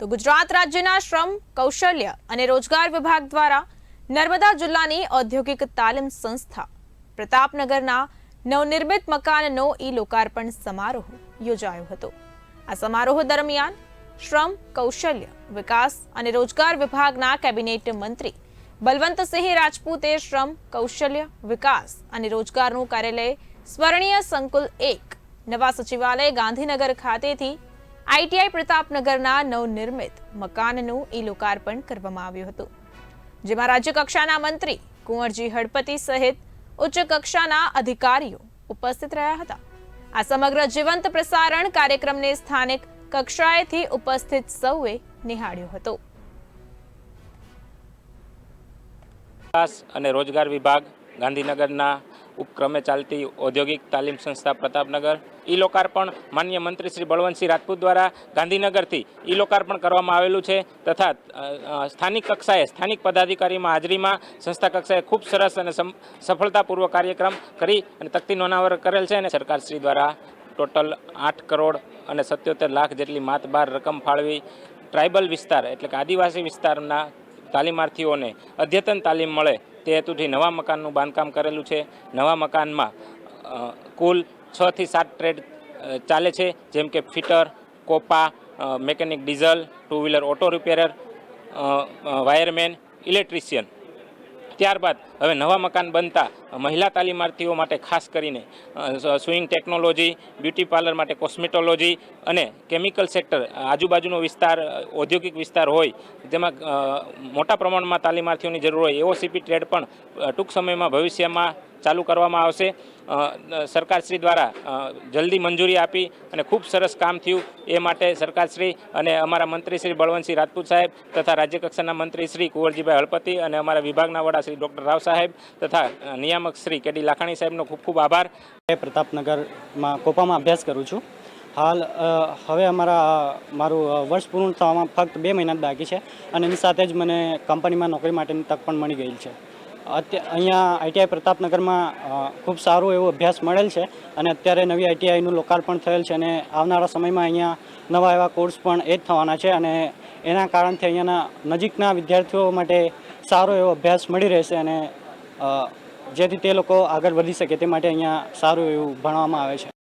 તો ગુજરાત રાજ્યના શ્રમ, કૌશલ્ય અને રોજગાર વિભાગ દ્વારા નર્મદા જિલ્લાની ઔદ્યોગિક તાલીમ સંસ્થા પ્રતાપનગરના નવનિર્મિત મકાનનો ઈ લોકાર્પણ સમારોહ યોજાયો હતો. આ સમારોહ દરમિયાન શ્રમ, કૌશલ્ય, વિકાસ અને રોજગાર વિભાગના કેબિનેટ મંત્રી બલવંતસિંહ રાજપૂતે શ્રમ, કૌશલ્ય, વિકાસ અને રોજગારનું કાર્યાલય સ્વર્ણીય સંકુલ એક નવા સચિવાલય ગાંધીનગર ખાતેથી આઈટીઆઈ પ્રતાપનગરના નવનિર્મિત મકાનનું ઈ લોકાર્પણ કરવામાં આવ્યું હતું, જેમાં રાજ્યકક્ષાના મંત્રી કુંવરજી હડપતિ સહિત ઉચ્ચ કક્ષાના અધિકારીઓ ઉપસ્થિત રહ્યા હતા. આ સમગ્ર જીવંત પ્રસારણ કાર્યક્રમને સ્થાનિક કક્ષાએથી ઉપસ્થિત સૌએ નિહાળ્યો હતો. અને રોજગાર વિભાગ ગાંધીનગરના ઉપક્રમે ચાલતી ઔદ્યોગિક તાલીમ સંસ્થા પ્રતાપનગર. ઈ લોકાર્પણ માન્ય મંત્રી શ્રી બળવંતસિંહ રાજપૂત દ્વારા ગાંધીનગરથી ઈ લોકાર્પણ કરવામાં આવેલું છે તથા સ્થાનિક કક્ષાએ સ્થાનિક પદાધિકારીમાં હાજરીમાં સંસ્થા કક્ષાએ ખૂબ સરસ અને સફળતાપૂર્વક કાર્યક્રમ કરી અને તકતી નોનાવર કરેલ છે અને સરકારશ્રી દ્વારા ટોટલ આઠ કરોડ અને સત્યોતેર લાખ જેટલી માતબાર રકમ ફાળવી ટ્રાઇબલ વિસ્તાર એટલે કે આદિવાસી વિસ્તારના તાલીમાર્થીઓને અદ્યતન તાલીમ મળે તે હેતુથી નવા મકાનનું બાંધકામ કરેલું છે. નવા મકાનમાં કુલ છ થી સાત ટ્રેડ ચાલે છે. જેમ કે fitter, COPA mechanic diesel, two wheeler auto repairer wireman, electrician. ત્યારબાદ હવે નવા મકાન બનતા મહિલા તાલીમાર્થીઓ માટે ખાસ કરીને સ્વિંગ ટેકનોલોજી, બ્યુટી પાર્લર માટે કોસ્મેટોલોજી અને કેમિકલ સેક્ટર આજુબાજુનો વિસ્તાર ઔદ્યોગિક વિસ્તાર હોય, જેમાં મોટા પ્રમાણમાં તાલીમાર્થીઓની જરૂર હોય એવો સીપી ટ્રેડ પણ ટૂંક સમયમાં ભવિષ્યમાં ચાલુ કરવામાં આવશે. સરકારશ્રી દ્વારા જલ્દી મંજૂરી આપી અને ખૂબ સરસ કામ થયું એ માટે સરકારશ્રી અને અમારા મંત્રી શ્રી બળવંતસિંહ રાજપૂત સાહેબ તથા રાજ્ય કક્ષાના મંત્રી શ્રી કુંવરજીભાઈ હળપતિ અને અમારા વિભાગના વડા શ્રી ડૉક્ટર રાવ સાહેબ તથા નિયામક શ્રી કેડી લાખાણી સાહેબનો ખૂબ ખૂબ આભાર. પ્રતાપનગરમાં કોપામાં અભ્યાસ કરું છું. હાલ હવે અમારા, મારું વર્ષ પૂર્ણ થવામાં ફક્ત બે મહિના બાકી છે અને એની સાથે જ મને કંપનીમાં નોકરી માટેની તક પણ મળી ગઈ છે. અહીંયા આઈટીઆઈ પ્રતાપનગરમાં ખૂબ સારું એવો અભ્યાસ મળેલ છે અને અત્યારે નવી આઈટીઆઈનું લોકાર્પણ થયેલ છે અને આવનારા સમયમાં અહીંયા નવા એવા કોર્સ પણ એ જ થવાના છે અને એના કારણથી અહીંયાના નજીકના વિદ્યાર્થીઓ માટે સારો એવો અભ્યાસ મળી રહેશે અને જેથી તે લોકો આગળ વધી શકે તે માટે અહીંયા સારું એવું ભણવામાં આવે છે.